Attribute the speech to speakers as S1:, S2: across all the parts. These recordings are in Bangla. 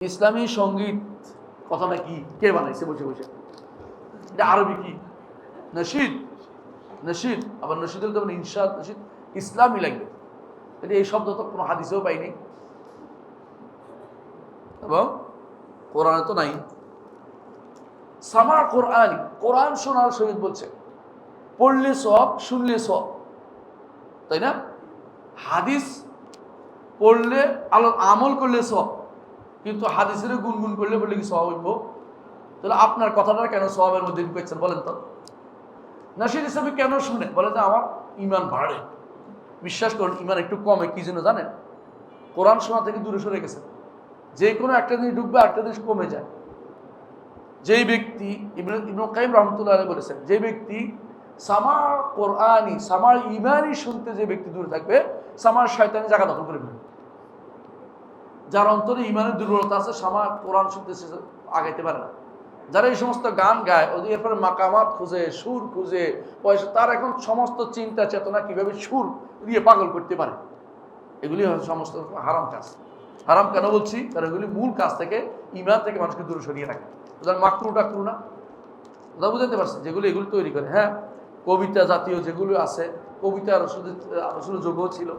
S1: ইসলামী সংগীত কথাটা কি? কে বানাইছে? বসে বসে। এটা আরবি কি? নশিদ নশিদ আবার নশিদের তো ইনসাদ নশিদ ইসলামই লাগবে এটা এই শব্দ তো কোনো হাদিসেও পাইনি। এবং কোরআনে তো নাই। সামা কোরআন। কোরআন শোনার শহীদ বলছে। পড়লে সব, শুনলে সব। তাই না? হাদিস পড়লে, আলো আমল করলে সব। কিন্তু হাদিসের গুনগুন করলে বললে কি সব হইব? তাহলে আপনার কথাটা কেন স্বভাবের মধ্যে ঢুকেছেন বলেন তো? নাসির হিসাবে কেন শুনে? বলে যে আমার ইমান বাড়ে। বিশ্বাস করুন ইমান একটু কমে, কি জন্য জানেন? কোরআন শোনা থেকে দূরে সরে গেছে যে কোনো একটা জিনিস ঢুকবে একটা জিনিস কমে যায়। যেই ব্যক্তি, ইবনে কাইম রহমতুল্লাহ বলেছেন, যে ব্যক্তি সামার কোরআনি, সামার ইমানই শুনতে যে ব্যক্তি দূরে থাকবে, সামার শয়তানি জায়গা দখল করে ফেলবে। যার অন্তরে ইমানের দুর্বলতা আছে, সামা কোরআন শুনতে আগাইতে পারে না। যারা এই সমস্ত গান গায়, ওদের এরপরে মাকামাত খুঁজে, সুর খুঁজে, পয়সা, তার এখন সমস্ত চিন্তা, চেতনা কীভাবে সুর দিয়ে পাগল করতে পারে? এগুলি সমস্ত হারাম কাজ। হারাম কেন বলছি? কারণ এগুলি মূল কাজ থেকে ইমান থেকে মানুষকে দূরে সরিয়ে রাখে। ওদের মাকরু টাকরু না। ওরা বুঝাতে পারছে, যেগুলো এগুলো তৈরি করে। হ্যাঁ কবিতা জাতীয় যেগুলো আছে, কবিতা রসুল রসুল যোগ্য ছিল।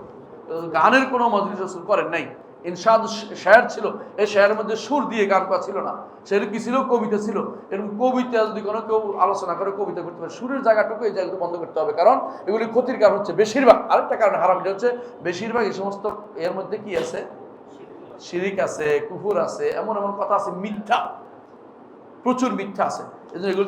S1: গানের কোনো মজলিস রসুল করেন নাই। ইনসাদ শেয়ার ছিল, এই শেয়ারের মধ্যে সুর দিয়ে গান করা ছিল না। সেটা কি ছিল? কবিতা ছিল। এরকম কবিতা যদি কোনো কেউ আলোচনা করে, কবিতা করতে পারে, সুরের জায়গাটুকু এই জায়গাটা বন্ধ করতে হবে। কারণ এগুলি ক্ষতির কারণ হচ্ছে বেশিরভাগ। আরেকটা কারণ হারাম এটা হচ্ছে বেশিরভাগ এই সমস্ত এর মধ্যে কি আছে? শিরিক আছে কুকুর আছে, এমন এমন কথা আছে, মিথ্যা। প্রচুর মিথ্যা আছে। এই জন্য এগুলো